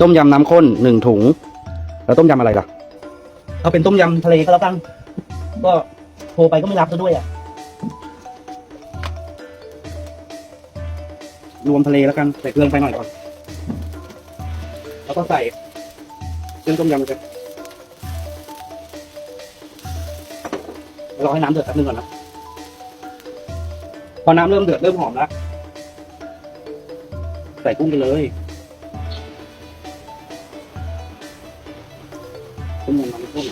ต้มยำน้ำข้นหนึ่งถุง แล้วต้มยำอะไรล่ะ เอาเป็นต้มยำทะเลก็แล้วกัน ก็โทรไปก็ไม่รับซะด้วยอะ รวมทะเลแล้วกัน ใส่เครื่องไปหน่อยก่อน แล้วก็ใส่เครื่องต้มยำกันรอให้น้ำเดือดแป๊บนึงก่อนนะ พอน้ำเริ่มเดือดเริ่มหอมแล้ว ใส่กุ้งไปเลย ต้มยำน้ำข้น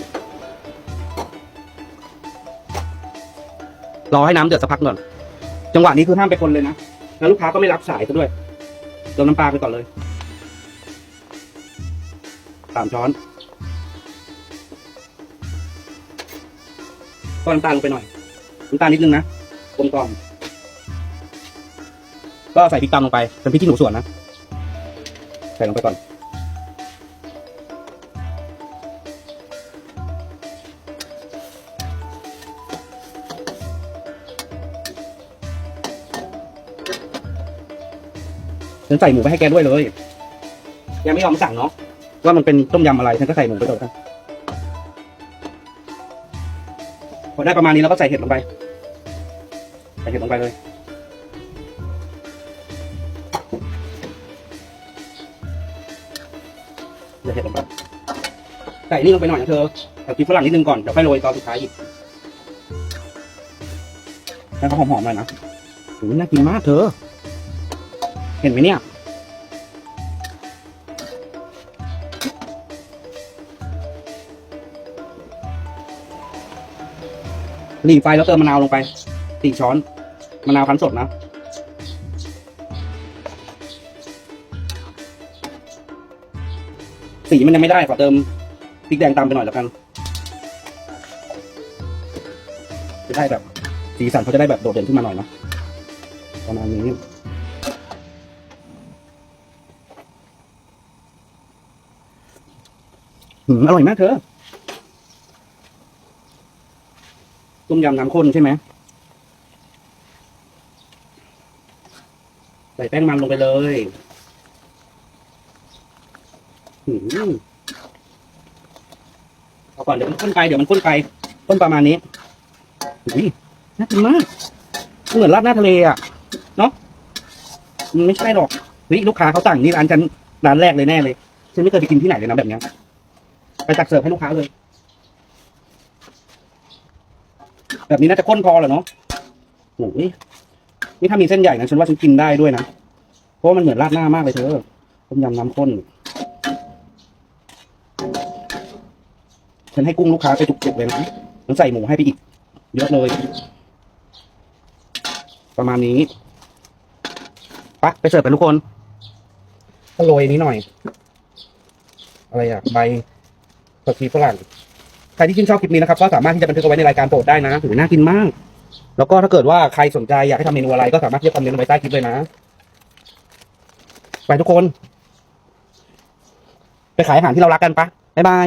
รอให้น้ำเดือดสักพักก่อน จังหวะนี้คือห้ามไปคนเลยนะ แล้วลูกค้าก็ไม่รับสายซะด้วยเติมน้ำปลาไปก่อนเลยสามช้อนก็น้ำตาลลงไปหน่อยน้ำตาลนิดนึงนะกลมกล่อมก็ใส่พริกตำลงไปเป็นพริกขี้หนูสวนนะ ใส่ลงไปก่อน ฉันใส่หมูไปให้แกด้วยเลยยังไม่ยอมสั่งเนาะว่ามันเป็นต้มยำอะไรฉันก็ใส่หมูไปก่อนครับพอได้ประมาณนี้เราก็ใส่เห็ดลงไปใส่เห็ดลงไปเลยใส่เห็ดลงไปใส่นี่ลงไปหน่อยนะเธอใส่พริกฝรั่งนิดนึงก่อนเดี๋ยวค่อยโรยตอนสุดท้ายอีกให้เขาหอมๆหน่อยนะโอ้ยน่ากินมากเธอ เห็นไหมเนี่ย หลีไฟแล้วเติมมะนาวลงไปสี่ช้อน มะนาวคั้นสดนะ สีมันยังไม่ได้ขอเติมพริกแดงตามไปหน่อยแล้วกัน จะได้แบบ สีสันเขาจะได้แบบโดดเด่นขึ้นมาหน่อยเนาะประมาณนี้ หืม อร่อยมากเธอ ต้มยำน้ำข้นใช่ไหม ใส่แป้งมันลงไปเลยหืมเอาก่อนเดี๋ยวมันข้นไปเดี๋ยวมันข้นไปข้นประมาณนี้อุ้ยน่ากินมาก เหมือนราดหน้าทะเลอะ เนาะมันไม่ใช่หรอกเฮ้ยลูกค้าเขาสั่งนี่ร้านฉันร้านแรกเลยแน่เลย ฉันไม่เคยไปกินที่ไหนเลยนะแบบเนี้ย ตักเสิร์ฟให้ลูกค้าเลย แบบนี้น่าจะข้นพอเหรอเนาะโอ้ยนี่ถ้ามีเส้นใหญ่นะฉันว่าฉันกินได้ด้วยนะเพราะว่ามันเหมือนราดหน้ามากเลยเธอต้มยำน้ำข้นฉันให้กุ้งลูกค้าไปจุกๆเลยนะฉันใส่หมูให้ไปอีก เยอะเลย ประมาณนี้ไปะไปเสิร์ฟกันทุกคนก็โรยนี้หน่อย อะไรอะใบ ผักชีฝรั่งใครที่ชื่นชอบคลิปนี้นะครับก็สามารถที่จะบันทึกเอาไว้ในรายการโปรดได้นะถือน่ากินมาก แล้วก็ถ้าเกิดว่าใครสนใจอยากให้ทำเมนูอะไรก็สามารถที่จะคอมเมนต์ไว้ใต้คลิปเลยนะ ไปทุกคน ไปขายอาหารที่เรารักกันปะบ๊ายบาย